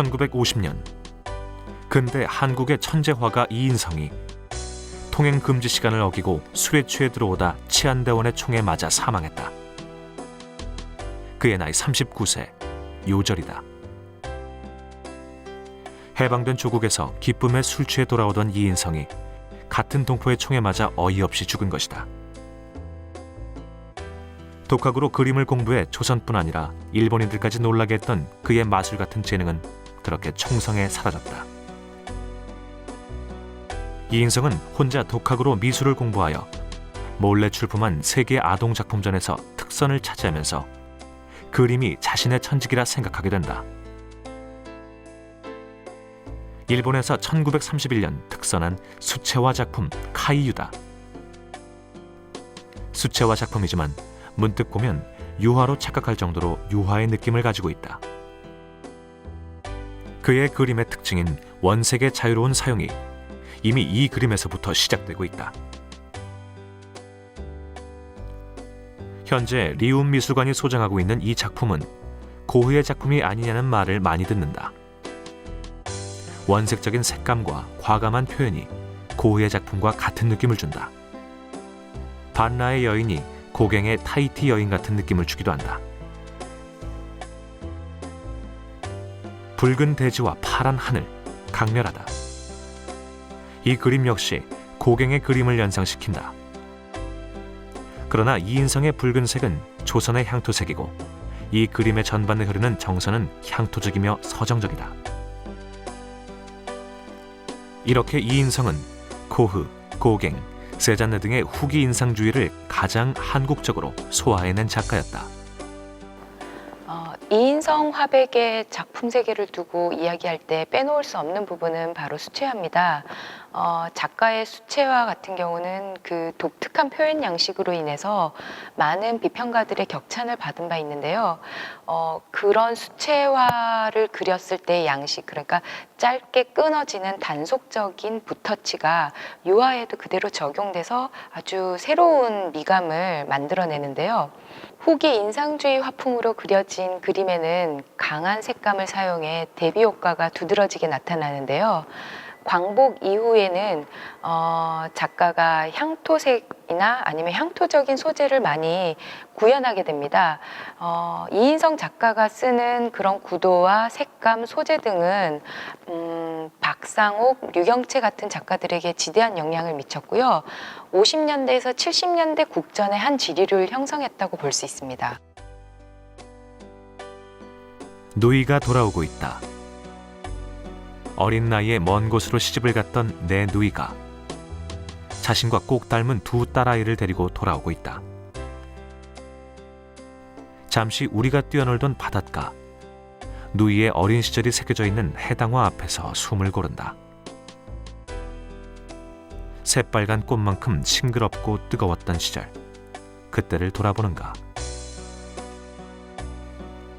1950년 근대 한국의 천재 화가 이인성이 통행 금지 시간을 어기고 술에 취해 들어오다 치안대원의 총에 맞아 사망했다. 그의 나이 39세 요절이다. 해방된 조국에서 기쁨에 술 취해 돌아오던 이인성이 같은 동포의 총에 맞아 어이없이 죽은 것이다. 독학으로 그림을 공부해 조선뿐 아니라 일본인들까지 놀라게 했던 그의 마술 같은 재능은 그렇게 총성에 사라졌다. 이인성은 혼자 독학으로 미술을 공부하여 몰래 출품한 세계 아동 작품전에서 특선을 차지하면서 그림이 자신의 천직이라 생각하게 된다. 일본에서 1931년 특선한 수채화 작품 카이유다. 수채화 작품이지만 문득 보면 유화로 착각할 정도로 유화의 느낌을 가지고 있다. 그의 그림의 특징인 원색의 자유로운 사용이 이미 이 그림에서부터 시작되고 있다. 현재 리움 미술관이 소장하고 있는 이 작품은 고흐의 작품이 아니냐는 말을 많이 듣는다. 원색적인 색감과 과감한 표현이 고흐의 작품과 같은 느낌을 준다. 반나의 여인이 고갱의 타이티 여인 같은 느낌을 주기도 한다. 붉은 대지와 파란 하늘, 강렬하다. 이 그림 역시 고갱의 그림을 연상시킨다. 그러나 이인성의 붉은색은 조선의 향토색이고 이 그림의 전반에 흐르는 정서는 향토적이며 서정적이다. 이렇게 이인성은 고흐, 고갱, 세잔느 등의 후기 인상주의를 가장 한국적으로 소화해낸 작가였다. 어, 이인성 화백의 작품 세계를 두고 이야기할 때 빼놓을 수 없는 부분은 바로 수채화입니다. 어, 작가의 수채화 같은 경우는 그 독특한 표현 양식으로 인해서 많은 비평가들의 격찬을 받은 바 있는데요. 어, 그런 수채화를 그렸을 때의 양식, 그러니까 짧게 끊어지는 단속적인 붓터치가 유화에도 그대로 적용돼서 아주 새로운 미감을 만들어내는데요. 후기 인상주의 화풍으로 그려진 그림 에는 강한 색감을 사용해 대비 효과가 두드러지게 나타나는데요. 광복 이후에는 어, 작가가 향토색이나 아니면 향토적인 소재를 많이 구현하게 됩니다. 어, 이인성 작가가 쓰는 그런 구도와 색감, 소재 등은 음, 박상옥, 류경채 같은 작가들에게 지대한 영향을 미쳤고요. 50년대에서 70년대 국전의 한 지류를 형성했다고 볼 수 있습니다. 누이가 돌아오고 있다. 어린 나이에 먼 곳으로 시집을 갔던 내 누이가 자신과 꼭 닮은 두 딸아이를 데리고 돌아오고 있다. 잠시 우리가 뛰어놀던 바닷가. 누이의 어린 시절이 새겨져 있는 해당화 앞에서 숨을 고른다. 새빨간 꽃만큼 싱그럽고 뜨거웠던 시절. 그때를 돌아보는가.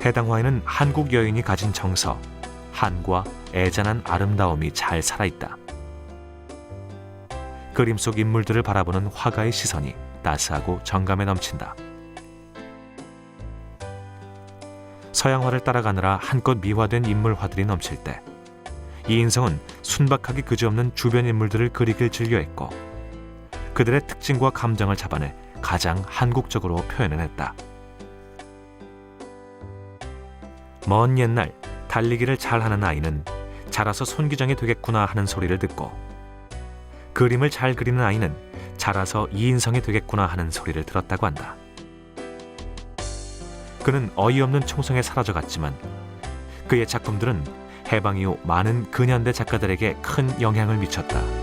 해당 화에는 한국 여인이 가진 정서, 한과 애잔한 아름다움이 잘 살아있다. 그림 속 인물들을 바라보는 화가의 시선이 따스하고 정감에 넘친다. 서양화를 따라가느라 한껏 미화된 인물화들이 넘칠 때 이인성은 순박하게 그지없는 주변 인물들을 그리길 즐겨했고 그들의 특징과 감정을 잡아내 가장 한국적으로 표현해냈다. 먼 옛날 달리기를 잘하는 아이는 자라서 손기장이 되겠구나 하는 소리를 듣고 그림을 잘 그리는 아이는 자라서 이인성이 되겠구나 하는 소리를 들었다고 한다. 그는 어이없는 총성에 사라져갔지만 그의 작품들은 해방 이후 많은 근현대 작가들에게 큰 영향을 미쳤다.